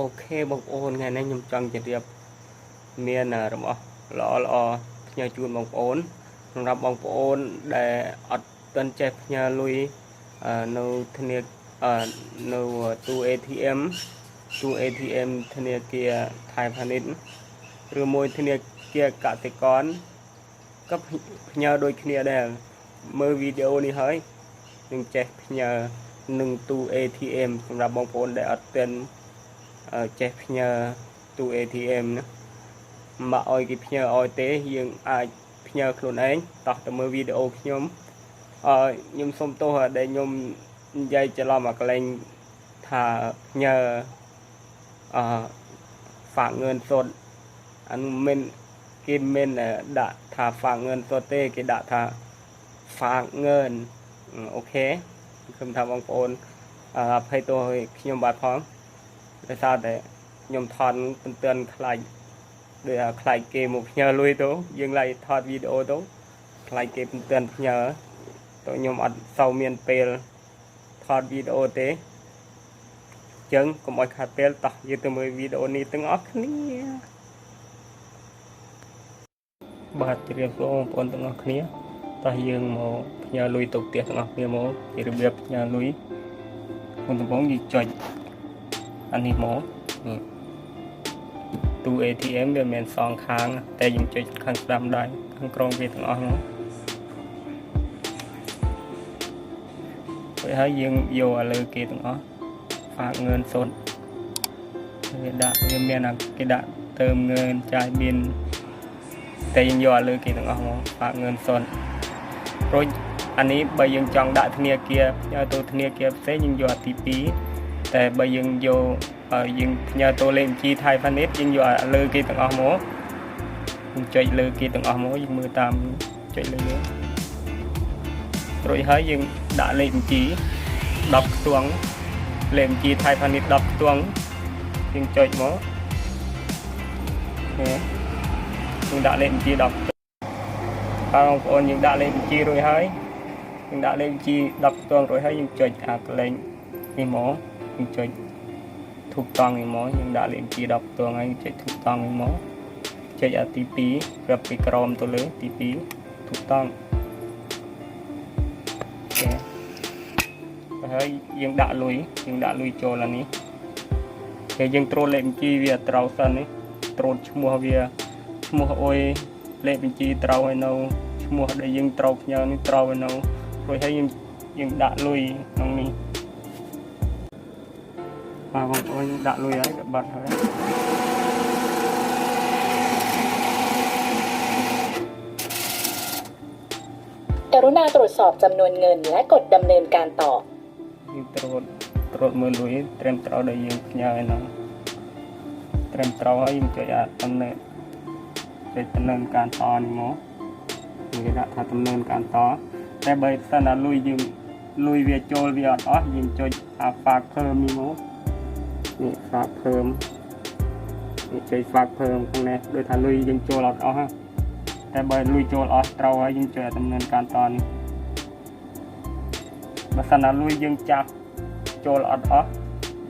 អូខេបងប្អូនថ្ងៃនេះខ្ញុំចង់ជម្រាបមានរបស់ល្អល្អផ្ញើជូនបងប្អូនសម្រាប់បងប្អូនដែលអត់ទាន់ចេះផ្ញើលុយអឺនៅធនាគារនៅទូ ATM ទូ ATM ធនាគារថៃផានិជឬមួយធនាគារកសិករក៏ផ្ញើដូចគ្នាដែរមើលវីដេអូនេះហើយនឹងចេះផ្ញើនឹងទូ ATM សម្រាប់បងប្អូនដែលអត់ទាន់ ចេះផ្ញើទូ ATM ណាមកឲ្យគេផ្ញើឲ្យទេយើងអាចផ្ញើខ្លួនឯងតោះទៅមើលវីដេអូខ្ញុំអឺខ្ញុំសុំទោសដែលខ្ញុំនិយាយច្រឡំអាកលែងថាផ្ញើអឺហ្វាក់ងឿនសុតអានោះមិនគេមិនដាក់ថាហ្វាក់ងឿនសុតទេគេដាក់ថាហ្វាក់ងឿនអូខេខ្ញុំថាបងប្អូនអភ័យទោសឲ្យខ្ញុំបាទផង ដោយសារតែខ្ញុំថតពន្ទឿនខ្លាចដូចខ្លាចគេមកផ្ញើលុយទៅយើងឡាយថតវីដេអូទៅខ្លាចគេពន្ទឿនផ្ញើទៅខ្ញុំអត់សូវមានពេលថតវីដេអូទេចឹងកុំឲ្យខាតពេលតោះយើងទៅមើលវីដេអូនេះទាំងអស់គ្នាបាទជម្រាបសួរបងប្អូនទាំងអស់គ្នាតោះយើងមកផ្ញើលុយទៅផ្ទះទាំងអស់គ្នាមកពីរបៀបផ្ញើលុយមុនដំបូងយើងចុច អានេះមកនេះទូ ATM វាមិនសងខាង តែយើងចុចខាងស្ដាំដៃខាងក្រោមវាទាំងអស់ហ្នឹងហើយយើងយកឲ្យលើគេទាំងអស់ផាកងឿនសុទ្ធវាដាក់វាមានគេដាក់ទៅមងឿនចាយមាន តែយើងយកឲ្យលើគេទាំងអស់ហ្មងផាកងឿនសុទ្ធរួចអានេះបើយើងចង់ដាក់ធនាគារយកទៅធនាគារផ្សេងយើងយកអាទី2 តែបើយើងយកយើងផ្ញើទៅលេខបញ្ជីថៃផានិតយើងយកលើគេទាំងអស់មកយើងចុចលើគេទាំងអស់មកយើងមើលតាមចុចលើយើងរួចហើយយើងដាក់លេខបញ្ជី10ខ្ទង់លេខបញ្ជីថៃផានិត10ខ្ទង់យើងចុចមកនេះយើងដាក់លេខបញ្ជី10បងប្អូនយើងដាក់លេខបញ្ជីរួចហើយយើងដាក់លេខបញ្ជី10ខ្ទង់រួចហើយយើងចុចអាកលែងនេះមក យើងចុចធូបតង់នេះមកយើងដាក់លេខបញ្ជី10ខ្ទង់ហើយចុចធូបតង់នេះមកចុចអាទី2រាប់ពីក្រោមទៅលើទី2ធូបតង់អូខេហើយយើងដាក់លុយយើងដាក់លុយចូលអានេះពេលយើងត្រួតលេខបញ្ជីវាត្រូវសិននេះត្រួតឈ្មោះវាឈ្មោះអុយលេខបញ្ជីត្រូវឲ្យនៅឈ្មោះដែលយើងត្រូវផ្ញើនេះត្រូវឲ្យនៅរួចហើយយើងយើងដាក់លុយក្នុងនេះ បាទបងប្អូនយើងដាក់លុយហើយបាត់ហើយ กรุณาตรวจสอบจำนวนเงินและกดดำเนินการต่อ យើងត្រួតត្រួតមើលលុយត្រឹមត្រូវដែលយើងផ្ញើឲ្យហ្នឹងត្រឹមត្រូវហើយយើងចុចអាដំណើរចុចដំណើរការតនេះមកគេដាក់ថាដំណើរការតតែបើសិនណាលុយយើងលុយវាចូលវាអត់អស់យើងចុចអាฝากเพิ่มនេះមក នេះฝากเพิ่มនេះចុចฝากเพิ่มខាងនេះដូចថាលុយយើងចូលអត់អស់ហ្នឹងតែបើលុយចូលអស់ត្រូវហើយយើងចុចអាដំណើរការតនេះបើសិនណាលុយយើងចាប់ចូលអត់អស់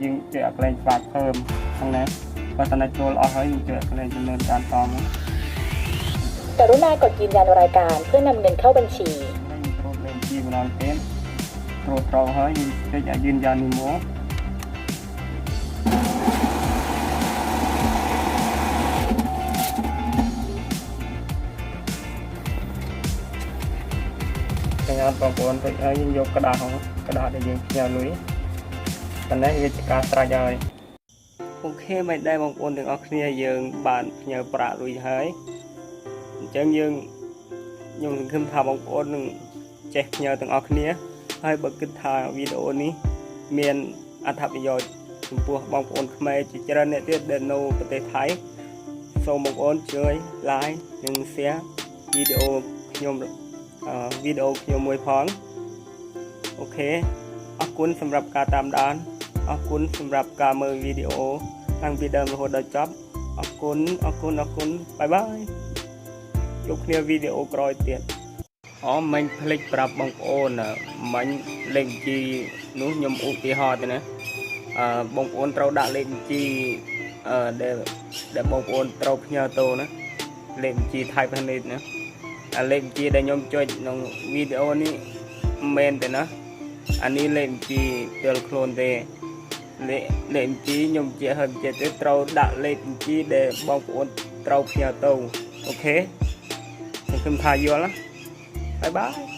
យើងចុចអាកន្លែងฝากเพิ่มខាងនេះបើសិនណាចូលអស់ហើយយើងចុចអាកន្លែងដំណើរការតមក กรุณากดยืนยันรายการเพื่อนำเงินเข้าบัญชี ហើយយើងត្រួតលេខជីម្ដងទៀតត្រួតត្រូវហើយយើងចុចឲ្យยืนยันនេះមក ទាំងអត់បងប្អូនទៅហើយយើងយកក្តារហ្នឹងក្តារដែលយើងផ្ញើលុយប៉ុណ្ណេះវាជាការស្រេចហើយអូខេមិនដែរបងប្អូនទាំងអស់គ្នាយើងបានផ្ញើប្រាក់រួចហើយអញ្ចឹងយើងខ្ញុំសង្ឃឹមថាបងប្អូននឹងចេះផ្ញើទាំងអស់គ្នាហើយបើគិតថាវីដេអូនេះមានអត្ថប្រយោជន៍ចំពោះបងប្អូនខ្មែរជាច្រើនអ្នកទៀតដែលនៅប្រទេសថៃសូមបងប្អូនជួយ like និង share វីដេអូខ្ញុំអឺ វីដេអូខ្ញុំមួយផងអូខេអរគុណសម្រាប់ការតាមដានអរគុណសម្រាប់ការមើលវីដេអូតាំងពីដើមរហូតដល់ចប់អរគុណអរគុណអរគុណបាយបាយជួបគ្នាវីដេអូក្រោយទៀតអូមិញភ្លេចប្រាប់បងប្អូនមិញលេខបញ្ជីនោះខ្ញុំឧទាហរណ៍ទៅណាអឺបងប្អូនត្រូវដាក់លេខបញ្ជីអឺដែលដែលបងប្អូនត្រូវផ្ញើទៅណាលេខបញ្ជី Thai Planet ណា អាលេខបញ្ជីដែលខ្ញុំចុចក្នុងវីដេអូនេះមិនមែនទេណាអានេះលេខបញ្ជីផ្ទាល់ខ្លួនទេលេខលេខបញ្ជីខ្ញុំជាឲ្យបញ្ជាក់ទៅត្រូវដាក់លេខបញ្ជីដែលបងប្អូនត្រូវផ្ញើទៅអូខេសង្ឃឹមថាយល់ណាបាយបាយ